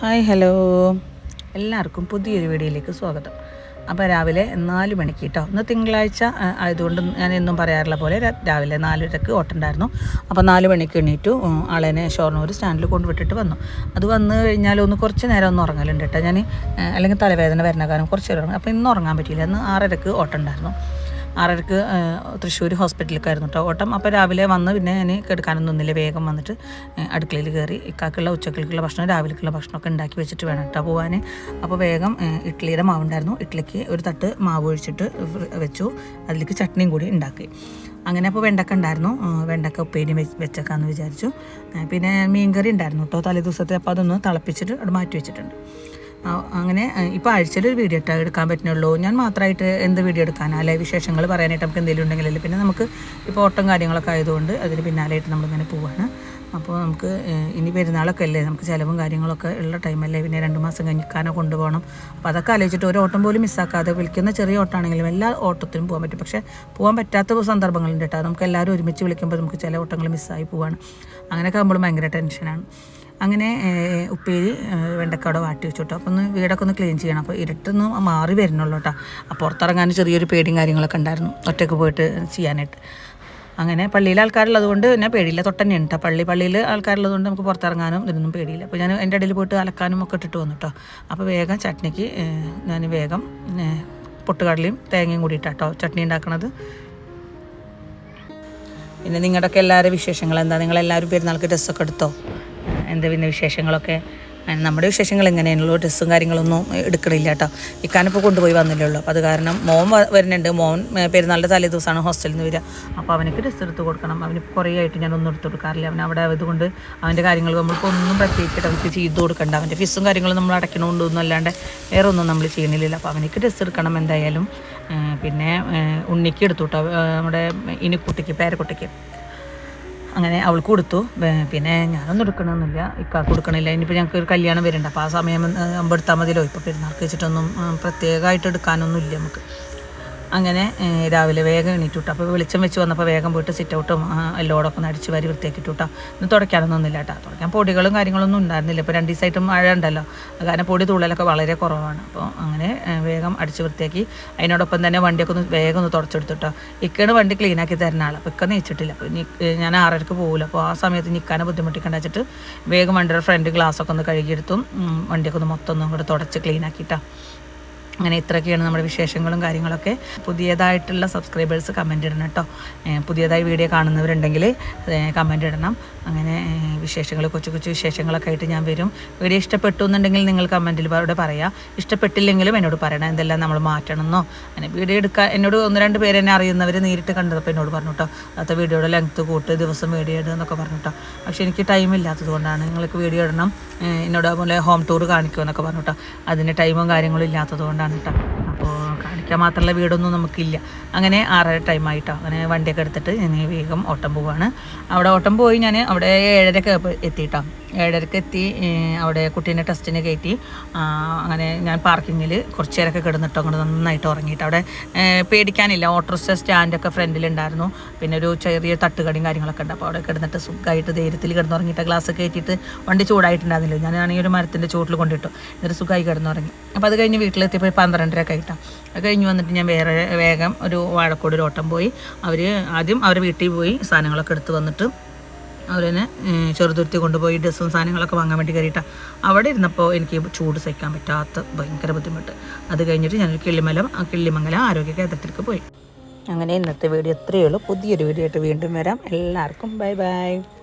Hi hello. എല്ലാവർക്കും പുതിയൊരു വീഡിയോയിലേക്ക് സ്വാഗതം. അപ്പോൾ രാവിലെ നാല് മണിക്ക് കേട്ടോ. ഇന്ന് തിങ്കളാഴ്ച ആയതുകൊണ്ട് ഞാൻ എന്നും പറയാറുള്ള പോലെ രാവിലെ നാലരക്ക് ഓട്ടുണ്ടായിരുന്നു. അപ്പോൾ നാല് മണിക്ക് എണീറ്റു ആളേനെ ഷൊർണൂർ സ്റ്റാൻഡിൽ കൊണ്ടുവിട്ടിട്ട് വന്നു. അത് വന്നു കഴിഞ്ഞാൽ ഒന്ന് കുറച്ച് നേരം ഒന്ന് ഉറങ്ങലുണ്ട് കേട്ടോ. ഞാൻ അല്ലെങ്കിൽ തലവേദന വരുന്ന കാരണം കുറച്ച് നേരം ഉറങ്ങും. അപ്പോൾ ഇന്ന് ഉറങ്ങാൻ പറ്റിയില്ല. ഇന്ന് ആറരക്ക് ഓട്ടുണ്ടായിരുന്നു. ആറരക്ക് തൃശ്ശൂർ ഹോസ്പിറ്റലിലേക്കായിരുന്നു കേട്ടോ ഓട്ടം. അപ്പോൾ രാവിലെ വന്ന് പിന്നെ ഞാൻ കെടുക്കാനൊന്നും വേഗം വന്നിട്ട് അടുക്കളയിൽ കയറി ഇക്കാക്കുള്ള ഉച്ചക്കുള്ള ഭക്ഷണം രാവിലേക്കുള്ള ഭക്ഷണമൊക്കെ ഉണ്ടാക്കി വെച്ചിട്ട് വേണം കേട്ടോ പോകാൻ അപ്പോൾ വേഗം ഇഡ്ഡലിയുടെ മാവുണ്ടായിരുന്നു. ഇഡ്ഡലിക്ക് ഒരു തട്ട് മാവ് ഒഴിച്ചിട്ട് വെച്ചു. അതിലേക്ക് ചട്നിയും കൂടി ഉണ്ടാക്കി. അങ്ങനെ അപ്പോൾ വെണ്ടക്ക ഉണ്ടായിരുന്നു. വെണ്ടക്ക ഉപ്പേരി വെച്ച് വെച്ചേക്കാന്ന് വിചാരിച്ചു. പിന്നെ മീൻകറി ഉണ്ടായിരുന്നു കേട്ടോ തലേ ദിവസത്തെ അപ്പോൾ അതൊന്ന് തിളപ്പിച്ചിട്ട് അവിടെ മാറ്റി വെച്ചിട്ടുണ്ട്. അങ്ങനെ ഇപ്പോൾ ആഴ്ചയിൽ ഒരു വീഡിയോ ഇട്ടാൽ എടുക്കാൻ പറ്റുന്നുള്ളൂ. ഞാൻ മാത്രമായിട്ട് എന്ത് വീഡിയോ എടുക്കാനാ? അല്ലെ വിശേഷങ്ങൾ പറയാനായിട്ട് നമുക്ക് എന്തെങ്കിലും ഉണ്ടെങ്കിലല്ലേ പിന്നെ നമുക്ക് ഇപ്പോൾ ഓട്ടം കാര്യങ്ങളൊക്കെ ആയതുകൊണ്ട് അതിന് പിന്നാലെയായിട്ട് നമ്മളിങ്ങനെ പോവാണ്. അപ്പോൾ നമുക്ക് ഇനി പെരുന്നാളൊക്കെ അല്ലേ? നമുക്ക് ചിലവും കാര്യങ്ങളൊക്കെ ഉള്ള ടൈമല്ലേ പിന്നെ രണ്ട് മാസം കഴിഞ്ഞിക്കാനോ കൊണ്ടുപോകണം. അപ്പോൾ അതൊക്കെ ആലോചിച്ചിട്ട് ഒരു ഓട്ടം പോലും മിസ്സാക്കാതെ വിളിക്കുന്ന ചെറിയ ഓട്ടമാണെങ്കിലും എല്ലാ ഓട്ടത്തിനും പോകാൻ പറ്റും. പക്ഷേ പോകാൻ പറ്റാത്ത സന്ദർഭങ്ങളുണ്ട് കേട്ടോ നമുക്ക് എല്ലാവരും ഒരുമിച്ച് വിളിക്കുമ്പോൾ നമുക്ക് ചില ഓട്ടങ്ങൾ മിസ്സായി പോവാണ്. അങ്ങനെയൊക്കെ നമ്മൾ ഭയങ്കര ടെൻഷനാണ് അങ്ങനെ ഉപ്പേരി വെണ്ടക്കാടോ വാട്ടി വെച്ചു കേട്ടോ അപ്പോൾ ഒന്ന് വീടൊക്കെ ഒന്ന് ക്ലീൻ ചെയ്യണം. അപ്പോൾ ഇരുട്ടൊന്ന് മാറി വരുന്നുള്ളൂ കേട്ടോ അപ്പോൾ പുറത്തിറങ്ങാൻ ചെറിയൊരു പേടിയും കാര്യങ്ങളൊക്കെ ഉണ്ടായിരുന്നു. ഒറ്റയ്ക്ക് പോയിട്ട് ചെയ്യാനായിട്ട്. അങ്ങനെ പള്ളിയിലെ ആൾക്കാരുള്ളത് കൊണ്ട് പിന്നെ പേടിയില്ല. തൊട്ടന്നെ ഉണ്ട് പള്ളി പള്ളിയിൽ ആൾക്കാരുള്ളത് കൊണ്ട് നമുക്ക് പുറത്തിറങ്ങാനും ഇതിനൊന്നും പേടിയില്ല. അപ്പോൾ ഞാൻ എന്റെ ഇടയിൽ പോയിട്ട് അലക്കാനും ഒക്കെ ഇട്ടിട്ട് വന്നു കേട്ടോ അപ്പോൾ വേഗം ചട്നിക്ക് ഞാൻ വേഗം പൊട്ടുകടലയും തേങ്ങയും കൂടി ഇട്ടാട്ടോ ചട്നി ഉണ്ടാക്കണത്. പിന്നെ നിങ്ങളുടെയൊക്കെ എല്ലാവരുടെ വിശേഷങ്ങൾ എന്താ? നിങ്ങളെല്ലാവരും പെരുന്നാൾക്ക് ഡ്രസ്സൊക്കെ എടുത്തോ? എന്താ പിന്നെ വിശേഷങ്ങളൊക്കെ? നമ്മുടെ വിശേഷങ്ങൾ എങ്ങനെയാണല്ലോ ഡ്രസ്സും കാര്യങ്ങളൊന്നും എടുക്കണില്ല കേട്ടോ. ഇക്കാനിപ്പോൾ കൊണ്ടുപോയി വന്നില്ലല്ലോ. അപ്പോൾ അത് കാരണം മോൻ വരുന്നുണ്ട്. മോൻ പെരുന്നാളിന്റെ തലേ ദിവസമാണ് ഹോസ്റ്റലിൽ നിന്ന് വരിക. അപ്പോൾ അവനക്ക് ഡ്രസ്സ് എടുത്ത് കൊടുക്കണം. അവന് കുറേ ആയിട്ട് ഞാൻ ഒന്നും എടുത്ത് കൊടുക്കാറില്ല. അവൻ അവിടെ ആയതുകൊണ്ട് അവന്റെ കാര്യങ്ങൾ നമ്മൾക്കൊന്നും പ്രത്യേകിച്ചിട്ട് അവർക്ക് ചെയ്ത് കൊടുക്കണ്ട. അവന്റെ ഫീസും കാര്യങ്ങളും നമ്മൾ അടയ്ക്കണമുണ്ടൊന്നും അല്ലാണ്ട് വേറെ ഒന്നും നമ്മൾ ചെയ്യുന്നില്ല അപ്പോൾ അവനക്ക് ഡ്രസ്സ് എടുക്കണം എന്തായാലും. പിന്നെ ഉണ്ണിക്ക് എടുത്തു കേട്ടോ. നമ്മുടെ ഇനിക്കുട്ടിക്ക് പേരക്കുട്ടിക്ക്. അങ്ങനെ അവൾക്ക് കൊടുത്തു. പിന്നെ ഞാനൊന്നും എടുക്കണമെന്നില്ല ഇക്കാൾ കൊടുക്കണില്ല. ഇനിയിപ്പോൾ ഞങ്ങൾക്ക് ഒരു കല്യാണം വരുന്നുണ്ട്. അപ്പോൾ ആ സമയം ആകുമ്പോൾ എടുത്താൽ മതിയല്ലോ. ഇപ്പോൾ പെരുന്നാൾക്ക് വെച്ചിട്ടൊന്നും പ്രത്യേകമായിട്ട് എടുക്കാനൊന്നും ഇല്ല നമുക്ക്. അങ്ങനെ രാവിലെ വേഗം എണീറ്റു കേട്ടോ അപ്പോൾ വെളിച്ചം വെച്ച് വന്നപ്പോൾ വേഗം പോയിട്ട് സിറ്റ് ഔട്ടും എല്ലോടൊക്കെ ഒന്ന് അടിച്ച് വാരി വൃത്തിയാക്കിട്ടു കേട്ടോ ഇന്ന് തുടയ്ക്കാനൊന്നും ഇല്ല കേട്ടോ തുടയ്ക്കാൻ പൊടികളും കാര്യങ്ങളൊന്നും ഉണ്ടായിരുന്നില്ല. ഇപ്പോൾ രണ്ട് ദിവസമായിട്ട് മഴ ഉണ്ടല്ലോ. കാരണം പൊടി തുള്ളലൊക്കെ വളരെ കുറവാണ്. അപ്പോൾ അങ്ങനെ വേഗം അടിച്ച് വൃത്തിയാക്കി അതിനോടൊപ്പം തന്നെ വണ്ടിയൊക്കെ ഒന്ന് വേഗം ഒന്ന് തുടച്ചെടുത്തിട്ടോ ഇക്കാണ് വണ്ടി ക്ലീൻ ആക്കി തരുന്ന ആൾ അപ്പോൾ ഇക്ക നീച്ചിട്ടില്ല. അപ്പോൾ ഞാൻ ആറരക്ക് പോകില്ല അപ്പോൾ ആ സമയത്ത് നിൽക്കാനെ ബുദ്ധിമുട്ടിക്കണ്ട വെച്ചിട്ട് വേഗം വണ്ടിയുടെ ഫ്രണ്ട് ഗ്ലാസ്സൊക്കെ ഒന്ന് കഴുകിയെടുത്തും വണ്ടിയൊക്കെ ഒന്ന് മൊത്തം ഒന്നും കൂടെ തുടച്ച് ക്ലീൻ ആക്കിയിട്ടാ അങ്ങനെ ഇത്രയൊക്കെയാണ് നമ്മുടെ വിശേഷങ്ങളും കാര്യങ്ങളൊക്കെ. പുതിയതായിട്ടുള്ള സബ്സ്ക്രൈബേഴ്സ് കമന്റ് ഇടണം കേട്ടോ. പുതിയതായി വീഡിയോ കാണുന്നവരുണ്ടെങ്കിൽ കമന്റ് ഇടണം. അങ്ങനെ വിശേഷങ്ങൾ കൊച്ചു കൊച്ചു വിശേഷങ്ങളൊക്കെ ആയിട്ട് ഞാൻ വരും. വീഡിയോ ഇഷ്ടപ്പെട്ടു എന്നുണ്ടെങ്കിൽ നിങ്ങൾ കമന്റിൽ അവിടെ പറയാം. ഇഷ്ടപ്പെട്ടില്ലെങ്കിലും എന്നോട് പറയണം. എന്തെല്ലാം നമ്മൾ മാറ്റണമെന്നോ? അങ്ങനെ വീഡിയോ എടുക്കാൻ എന്നോട് ഒന്ന് രണ്ട് പേര് എന്നെ അറിയുന്നവർ നേരിട്ട് കണ്ടപ്പോൾ എന്നോട് പറഞ്ഞു കേട്ടോ. അത് വീഡിയോയുടെ ലെങ്ത്ത് കൂട്ട് ദിവസം വീഡിയോ ഇടുക എന്നൊക്കെ പറഞ്ഞു കേട്ടോ. പക്ഷേ എനിക്ക് ടൈം ഇല്ലാത്തത് കൊണ്ടാണ് നിങ്ങൾക്ക് വീഡിയോ ഇടണം. എന്നോട് അതുപോലെ ഹോം ടൂർ കാണിക്കുമെന്നൊക്കെ പറഞ്ഞു കേട്ടോ. അതിന് ടൈമും കാര്യങ്ങളും ഇല്ലാത്തത് കേട്ടോ അപ്പോൾ മാത്രമല്ല വീടൊന്നും നമുക്കില്ല. അങ്ങനെ ആറര ടൈമായിട്ടോ അങ്ങനെ വണ്ടിയൊക്കെ എടുത്തിട്ട് ഞാൻ വേഗം ഓട്ടം പോവാണ്. അവിടെ ഓട്ടം പോയി ഞാൻ അവിടെ ഏഴരക്ക് എത്തിയിട്ടോ. ഏഴരക്ക് എത്തി അവിടെ കുട്ടീനെ ടെസ്റ്റിന് കയറ്റി. അങ്ങനെ ഞാൻ പാർക്കിങ്ങിൽ കുറച്ച് നേരമൊക്കെ കിടന്നിട്ടോ അങ്ങോട്ട് നന്നായിട്ട് ഉറങ്ങിയിട്ട്. അവിടെ പേടിക്കാനില്ല. ഓട്ടോറിക്ഷ സ്റ്റാൻഡൊക്കെ ഫ്രണ്ടിലുണ്ടായിരുന്നു പിന്നെ ഒരു ചെറിയ തട്ടുകടിയും കാര്യങ്ങളൊക്കെ ഉണ്ട്. അപ്പോൾ അവിടെ കിടന്നിട്ട് സുഖമായിട്ട് ധൈര്യത്തിൽ കിടന്നുറങ്ങിയിട്ട് ഗ്ലാസ് കയറ്റിയിട്ട് വണ്ടി ചൂടായിട്ടുണ്ടായിരുന്നില്ല. ഞാനാണെങ്കിൽ ഒരു മരത്തിന്റെ ചുവട്ടിൽ കൊണ്ടിട്ടു. എന്നിട്ട് സുഖമായി കിടന്നുറങ്ങി. അപ്പോൾ അത് കഴിഞ്ഞ് വീട്ടിലെത്തിയപ്പോൾ പന്ത്രണ്ടരക്കെ ആയിട്ടാണ് അത് കഴിഞ്ഞ് വന്നിട്ട് ഞാൻ വേറെ വേഗം ഒരു വാഴക്കോട് ഒരു ഓട്ടം പോയി. അവർ ആദ്യം അവരെ വീട്ടിൽ പോയി സാധനങ്ങളൊക്കെ എടുത്ത് വന്നിട്ട് അവർ തന്നെ ചെറുതുരുത്തി കൊണ്ടുപോയി ഡ്രസ്സും സാധനങ്ങളൊക്കെ വാങ്ങാൻ വേണ്ടി കയറിയിട്ടാണ് അവിടെ ഇരുന്നപ്പോൾ എനിക്ക് ചൂട് സഹിക്കാൻ പറ്റാത്ത ഭയങ്കര ബുദ്ധിമുട്ട്. അത് കഴിഞ്ഞിട്ട് ഞാനൊരു കിള്ളിമലം കിള്ളിമംഗലം ആരോഗ്യ കേന്ദ്രത്തിലേക്ക് പോയി. അങ്ങനെ ഇന്നത്തെ വീഡിയോ ഇത്രയേ ഉള്ളൂ. പുതിയൊരു വീഡിയോ ആയിട്ട് വീണ്ടും വരാം. എല്ലാവർക്കും ബൈ ബൈ.